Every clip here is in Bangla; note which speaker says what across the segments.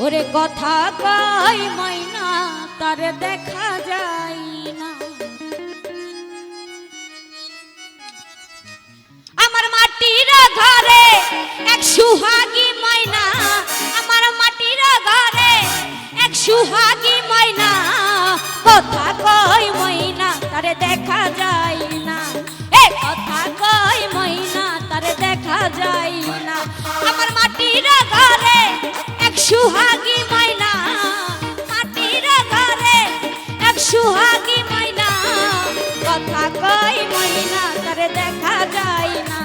Speaker 1: কথা কয় ময়না, তার দেখা যায় না। আমার মাটির ঘরে এক সুহাগী ময়না, আমার মাটির ঘরে এক সুহাগী ময়না, কথা কয় ময়না, তারে দেখা যায় না। এ কথা কয় ময়না, তারে দেখা যায় না। সুহাগী ময়না মাটির ঘরে এক সুহাগী ময়না কথা কই ময়না তারে দেখা যায় না।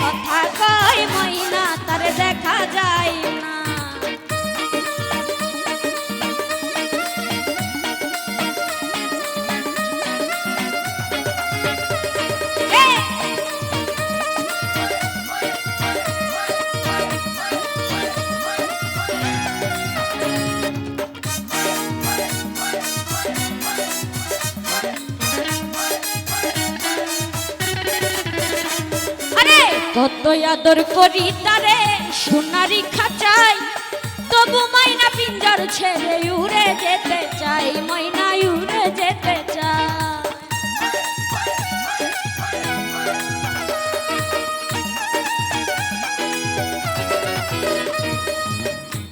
Speaker 1: কথা কই ময়না তারে দেখা যায় না। কত আদর করি তারে, সোনারি খাঁচাই তবু মাইনা পিঞ্জর ছেড়ে উড়ে যেতে চাই ময়না উড়ে যেতে চাই।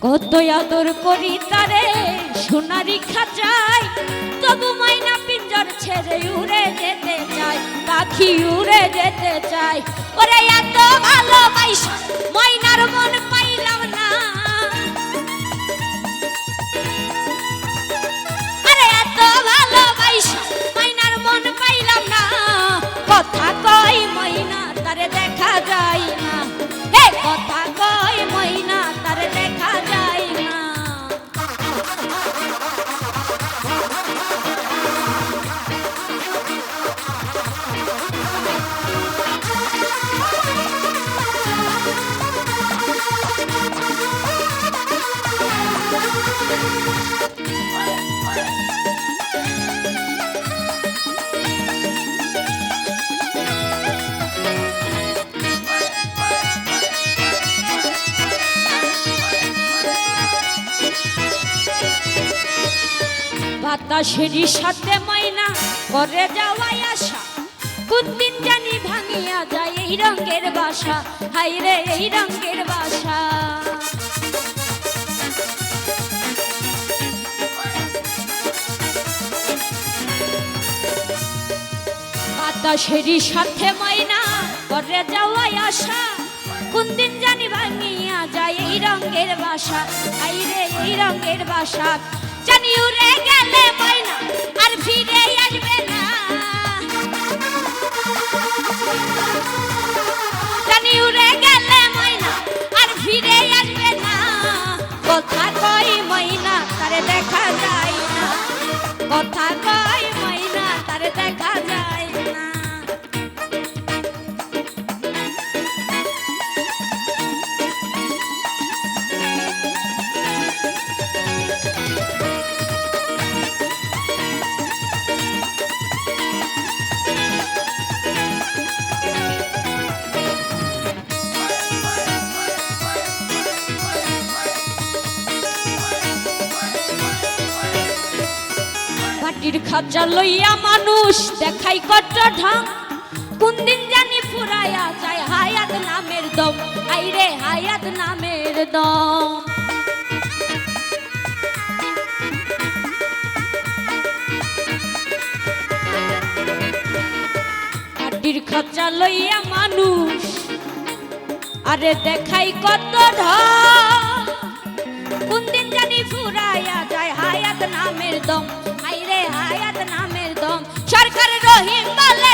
Speaker 1: কত আদর করি তারে, সোনারি খাঁচাই তবু মাইনা পিঞ্জর ছেড়ে উড়ে যেতে চাই পাখি উড়ে যেতে চাই। ওরে এত ভালোবাসা বাতাসের সাথে ময়না করে যাওয়াই আশা। কোনদিন জানি ভাঙিয়া যায় এই রঙের বাসা। হাই রে, এই রঙের বাসা। বাতাসের সাথে ময়না করে যাওয়াই আশা। কোনদিন জানি ভাঙিয়া যায় এই রঙের বাসা। হাই রে, এই রঙের বাসা। জানি উড়ে গেলে আর ফিরে আসবে মাটির খাঁচা লইয়া মানুষ দেখাই কত ঢং। কোন দিন জানি ফুরাইয়া যায় হায়াত নামের দম। আইরে হায়াত নামের দম। মাটির খাঁচা লইয়া মানুষ, আরে দেখাই কত ঢং। কোন দিন জানি ফুরাইয়া যায় হায়াত নামের দম। হায়াত নামের দম। সরকার রহিম বলে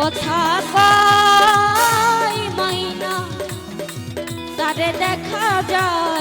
Speaker 1: কথা কয় মাইনা তারে দেখা যায়